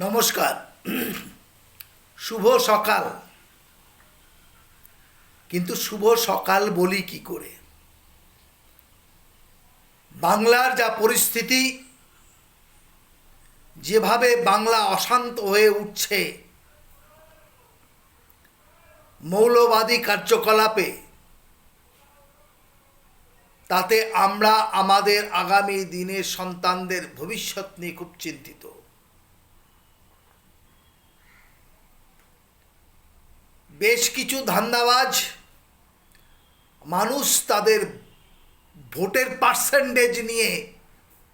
নমস্কার। শুভ সকাল। কিন্তু শুভ সকাল বলি কি করে? বাংলার যা পরিস্থিতি, যেভাবে বাংলা অশান্ত হয়ে উঠছে, মৌলবাদী কার্যকলাপে, তাতে আমরা আমাদের আগামী দিনের সন্তানদের ভবিষ্যৎ নিয়ে খুব চিন্তিত। বেশ কিছু ধান্দাবাজ মানুষ তাদের ভোটের পার্সেন্টেজ নিয়ে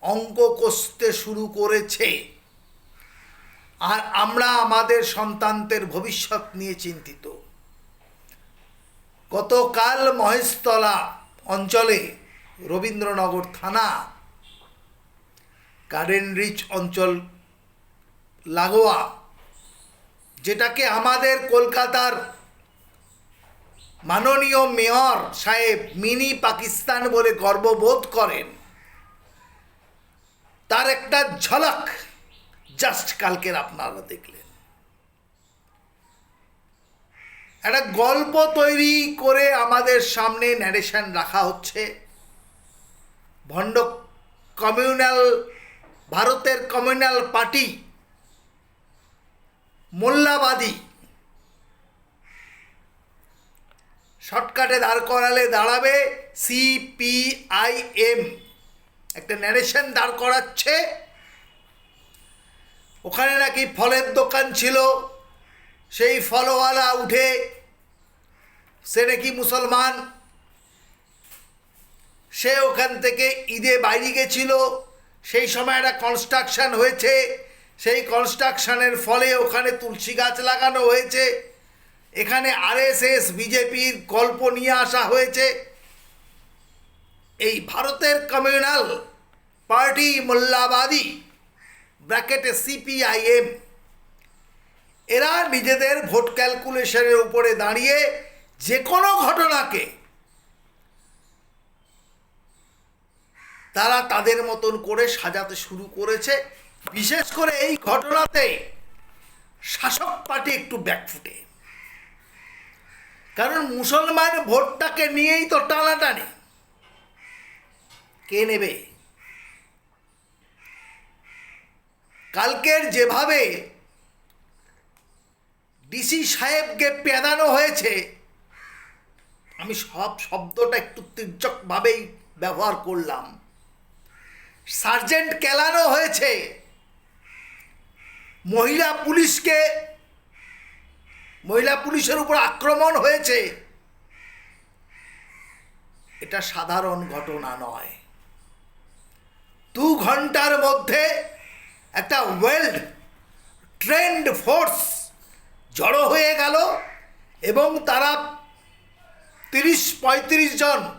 অঙ্ক কষতে শুরু করেছে। আর আমরা আমাদের সন্তানদের ভবিষ্যৎ নিয়ে চিন্তিত। গতকাল মহেশতলা অঞ্চলে রবীন্দ্রনগর থানা গার্ডেন রিচ অঞ্চল, লাগোয়া যেটাকে আমাদের কলকাতার মাননীয় মেয়র সাহেব মিনি পাকিস্তান বলে গর্ববোধ করেন, তার একটা ঝলক জাস্ট কালকের আপনারা দেখলেন। একটা গল্প তৈরি করে আমাদের সামনে ন্যারেশন রাখা হচ্ছে। ভণ্ড কমিউনাল ভারতের কমিউনাল পার্টি মোল্লাবাদী। শর্টকাটে দাঁড় করালে দাঁড়াবে সিপিআইএম একটা ন্যারেশন দাঁড় করাচ্ছে। ওখানে নাকি ফলের দোকান ছিল। সেই ফলওয়ালা উঠে, সে নাকি মুসলমান? সে ওখান থেকে ঈদে বাইরে গেছিল। সেই সময় একটা কনস্ট্রাকশন হয়েছে। সেই কনস্ট্রাকশনের ফলে ওখানে তুলসী গাছ লাগানো হয়েছে। এখানে আরএসএস বিজেপির গল্প নিয়ে আসা হয়েছে। এই ভারতের কমিউনাল পার্টি মোল্লাবাদী ব্র্যাকেটে সিপিআইএম এরা নিজেদের ভোট ক্যালকুলেশনের উপরে দাঁড়িয়ে যে কোনো ঘটনাকে তারা তাদের মতন করে সাজাতে শুরু করেছে। বিশেষ করে এই ঘটনাতে শাসক পার্টি একটু ব্যাকফুটে। কারণ মুসলমান ভোটটাকে নিয়েই তো টানাটানি। কে নেবে? কালকের যেভাবে ডিসি সাহেবকে পেদানো হয়েছে, আমি সব শব্দটা একটু তির্যকভাবেই ব্যবহার করলাম। সার্জেন্ট কেলানো হয়েছে। মহিলা পুলিশকে, মহিলা পুলিশের উপর আক্রমণ হয়েছে। এটা সাধারণ ঘটনা নয়। দু ঘণ্টার মধ্যে একটা ওয়েল্ড, ট্রেন্ড ফোর্স জড়ো হয়ে গেল এবং তারা তিরিশ পঁয়ত্রিশ জন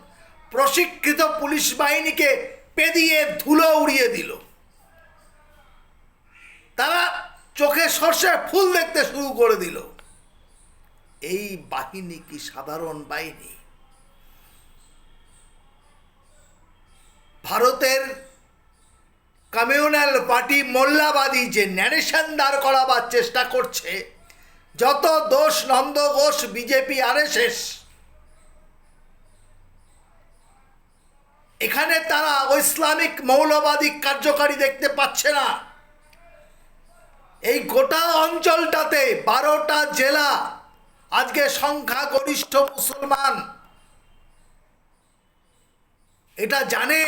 প্রশিক্ষিত পুলিশ বাহিনীকে পেদিয়ে ধুলো উড়িয়ে দিল। তারা চোখে সর্ষে ফুল দেখতে শুরু করে দিল। এই বাহিনী কি সাধারণ বাহিনী? ভারতের কমিউনাল পার্টি মোল্লাবাদী যে ন্যারেশন দাঁড় করাবার চেষ্টা করছে, যত দোষ নন্দ ঘোষ, বিজেপি, আরএসএস, এখানে তারা ইসলামিক মৌলবাদী কার্যকারী দেখতে পাচ্ছে না। এই গোটা অঞ্চলটাতে বারোটা জেলা, আজকে সংখ্যাগরিষ্ঠ মুসলমান। এটা জানে,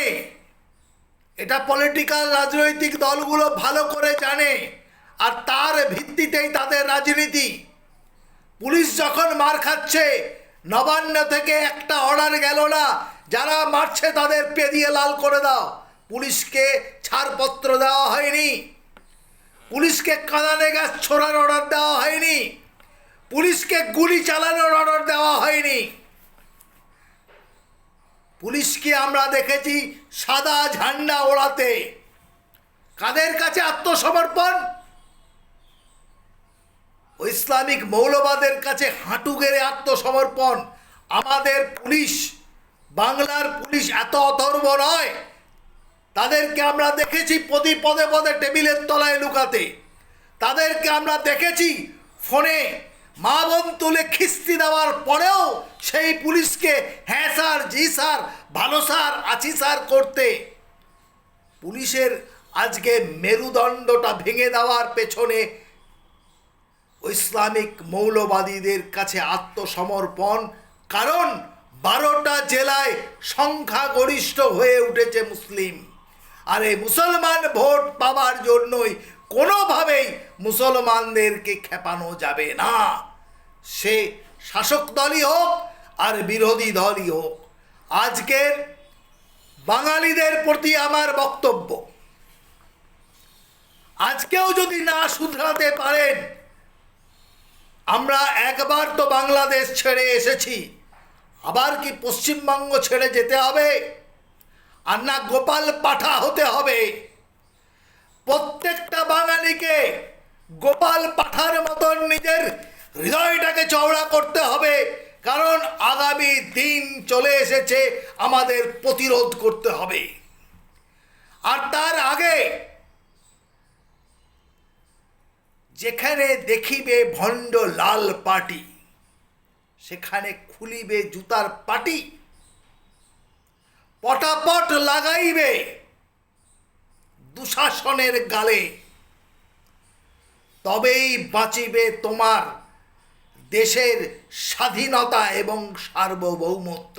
এটা পলিটিক্যাল রাজনৈতিক দলগুলো ভালো করে জানে, আর তার ভিত্তিতেই তাদের রাজনীতি। পুলিশ যখন মার খাচ্ছে, নবান্ন থেকে একটা অর্ডার গেল না, যারা মারছে তাদের পেদিয়ে লাল করে দাও। পুলিশকে ছাড়পত্র দেওয়া হয়নি। পুলিশকে কাঁদানে গাছ ছোড়ার অর্ডার দেওয়া হয়নি। পুলিশকে গুলি চালানোর অর্ডার দেওয়া হয়নি। পুলিশকে আমরা দেখেছি সাদা ঝান্ডা ওড়াতে। কাদের কাছে আত্মসমর্পণ? ইসলামিক মৌলবাদের কাছে হাঁটু গেড়ে আত্মসমর্পণ। আমাদের পুলিশ, বাংলার পুলিশ এত অথর্ব নয়। তাদেরকে আমরা দেখেছি প্রতি পদে পদে টেবিলের তলায় লুকাতে। তাদেরকে আমরা দেখেছি ফোনে মা বোন তুলে খিস্তি দেওয়ার পরেও সেই পুলিশকে হ্যাঁ স্যার, জি স্যার, ভালো স্যার, আছি স্যার, করতে। পুলিশের আজকে মেরুদণ্ডটা ভেঙে দেওয়ার পেছনে ইসলামিক মৌলবাদীদের কাছে আত্মসমর্পণ, কারণ বারোটা জেলায় সংখ্যাগরিষ্ঠ হয়ে উঠেছে মুসলিম। আর এই মুসলমান ভোট পাওয়ার জন্যই কোনোভাবেই মুসলমানদেরকে খেপানো যাবে না। সে শাসক দলই হোক আর বিরোধী দলই হোক। আজকের বাঙালিদের প্রতি আমার বক্তব্য, আজকেও যদি না শুধরাতে পারেন, আমরা একবার তো বাংলাদেশ ছেড়ে এসেছি, আবার কি পশ্চিমবঙ্গ ছেড়ে যেতে হবে? আর না গোপাল পাঠা হতে হবে। প্রত্যেকটা বাঙালিকে গোপাল পাঠার মতন নিজের হৃদয়টাকে চওড়া করতে হবে, কারণ আগামী দিন চলে এসেছে, আমাদের প্রতিরোধ করতে হবে। আর তার আগে, যেখানে দেখিবে ভণ্ড লাল পাটি, সেখানে খুলিবে জুতার পাটি পটাপট লাগাইবে দুঃশাসনের গালে। তবেই বাঁচিবে তোমার দেশের স্বাধীনতা এবং সার্বভৌমত্ব।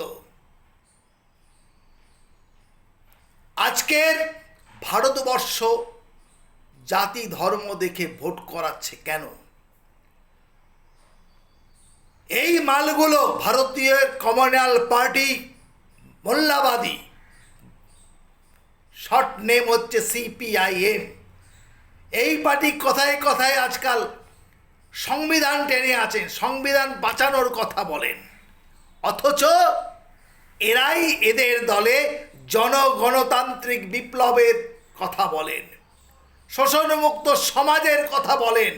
আজকের ভারতবর্ষ জাতি ধর্ম দেখে ভোট করাচ্ছে কেন? এই মালগুলো ভারতীয় কমিউনাল পার্টি মোল্লাবাদী। শর্ট নেম হচ্ছে সিপিআইএম এই পার্টি কথায় কথায় আজকাল সংবিধান টেনে আছেন, সংবিধান বাঁচানোর কথা বলেন। অথচ এরাই এদের দলে জনগণতান্ত্রিক বিপ্লবের কথা বলেন, শোষণমুক্ত সমাজের কথা বলেন।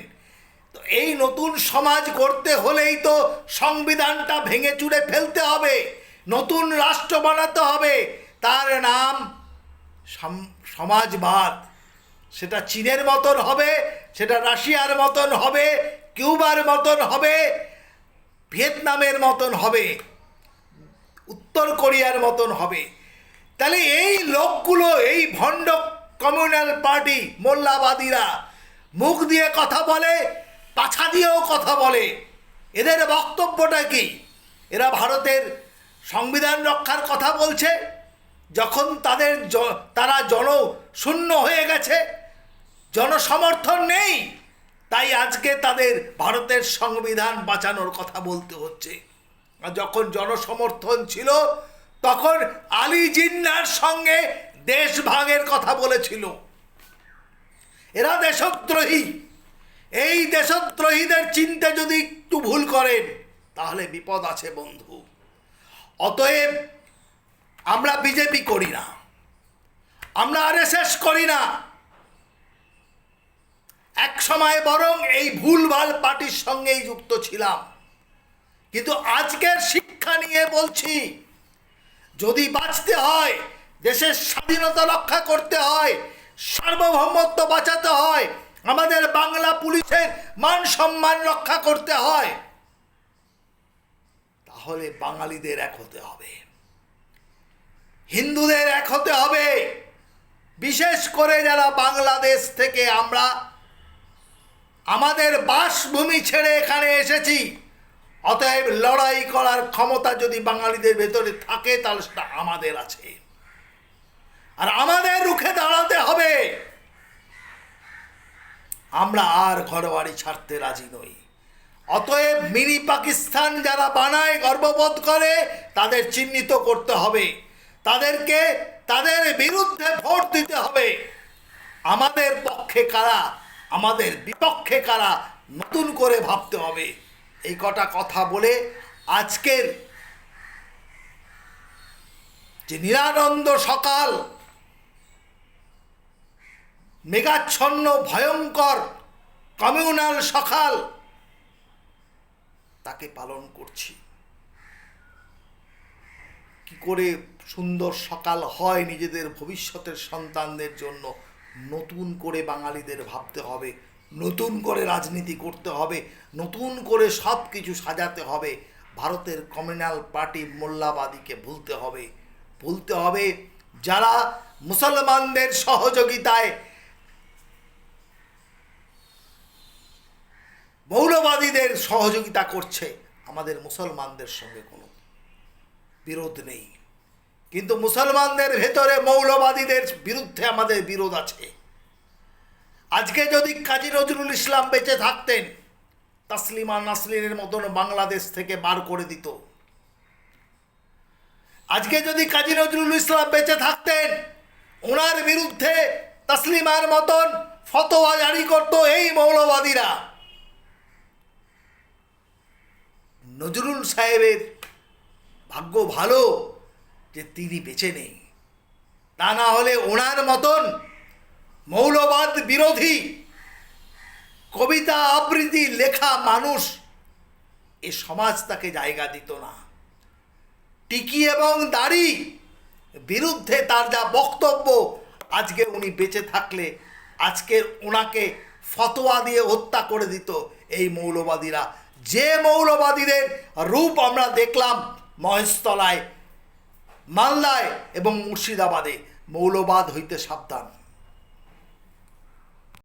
তো এই নতুন সমাজ করতে হলেই তো সংবিধানটা ভেঙে চুড়ে ফেলতে হবে। নতুন রাষ্ট্র বানাতে হবে। তার নাম সম- সমাজবাদ। সেটা চীনের মতন হবে, সেটা রাশিয়ার মতন হবে, কিউবার মতন হবে, ভিয়েতনামের মতন হবে, উত্তর কোরিয়ার মতন হবে। তাহলে এই লোকগুলো, এই ভণ্ড কমিউনাল পার্টি মোল্লাবাদীরা মুখ দিয়ে কথা বলে, পাছা দিয়েও কথা বলে। এদের বক্তব্যটা কি? এরা ভারতের সংবিধান রক্ষার কথা বলছে, যখন তাদের তারা জনশূন্য হয়ে গেছে, জনসমর্থন নেই, তাই আজকে তাদের ভারতের সংবিধান বাঁচানোর কথা বলতে হচ্ছে। যখন জনসমর্থন ছিল, তখন আলী জিন্নার সঙ্গে দেশ ভাগের কথা বলেছিল। এরা দেশদ্রোহী। এই দেশদ্রোহীদের চিন্তা যদি একটু ভুল করেন, তাহলে বিপদ আছে বন্ধু। অতএব আমরা বিজেপি করি না। আমরা আরএসএস করি না। এক সময় বরং এই ভুলভাল পার্টির সঙ্গেই যুক্ত ছিলাম। কিন্তু আজকের শিক্ষা নিয়ে বলছি, যদি বাঁচতে হয়, দেশের স্বাধীনতা রক্ষা করতে হয়, সার্বভৌমত্ব বাঁচাতে হয়, আমাদের বাংলা পুলিশের মান সম্মান রক্ষা করতে হয় তাহলে বাঙালিদের এক হতে হবে। হিন্দুদের এক হতে হবে। বিশেষ করে যারা বাংলাদেশ থেকে আমরা আমাদের বাসভূমি ছেড়ে এখানে এসেছি, অতএব লড়াই করার ক্ষমতা যদি বাঙালিদের ভেতরে থাকে, তাহলে সেটা আমাদের আছে। আর আমাদের রুখে দাঁড়াতে হবে। আমরা আর ঘরবাড়ি ছাড়তে রাজি নই। অতএব মিনি পাকিস্তান যারা বানায়, গর্ববোধ করে, তাদের চিহ্নিত করতে হবে। তাদেরকে তাদের বিরুদ্ধে ভোট দিতে হবে। আমাদের পক্ষে কারা, আমাদের বিপক্ষে কারা, নতুন করে ভাবতে হবে। এই কটা কথা বলে আজকের যে নিরানন্দ সকাল, মেঘাচ্ছন্ন, ভয়ঙ্কর, কমিউনাল সকাল তাকে পালন করছি। কি করে সুন্দর সকাল হয় নিজেদের ভবিষ্যতের সন্তানদের জন্য? নতুন করে বাঙালিদের ভাবতে হবে, নতুন করে রাজনীতি করতে হবে, নতুন করে সব কিছু সাজাতে হবে। ভারতের কমিউনাল পার্টি মোল্লাবাদীকে ভুলতে হবে। ভুলতে হবে যারা মুসলমানদের সহযোগিতায় মৌলবাদীদের সহযোগিতা করছে আমাদের মুসলমানদের সঙ্গে কোনো বিরোধ নেই। কিন্তু মুসলমানদের ভেতরে মৌলবাদীদের বিরুদ্ধে আমাদের বিরোধ আছে। আজকে যদি কাজী নজরুল ইসলাম বেঁচে থাকতেন, তাসলিমা নাসলিনের মতন বাংলাদেশ থেকে বার করে দিত। আজকে যদি কাজী নজরুল ইসলাম বেঁচে থাকতেন, ওনার বিরুদ্ধে তাসলিমার মতন ফতোয়া জারি করতো এই মৌলবাদীরা। নজরুল সাহেবের ভাগ্য ভালো যে তিনি বেঁচে নেই। তা না হলে ওনার মতন মৌলবাদ বিরোধী, কবিতা আবৃত্তি লেখা মানুষ এ সমাজ তাকে জায়গা দিত না। টিকি এবং দাড়ি বিরুদ্ধে তার যা বক্তব্য, আজকে উনি বেঁচে থাকলে আজকে ওনাকে ফতোয়া দিয়ে হত্যা করে দিত এই মৌলবাদীরা। যে মৌলবাদীদের রূপ আমরা দেখলাম মহেশতলায় মালদায় এবং মুর্শিদাবাদে মৌলবাদ হইতে সাবধান।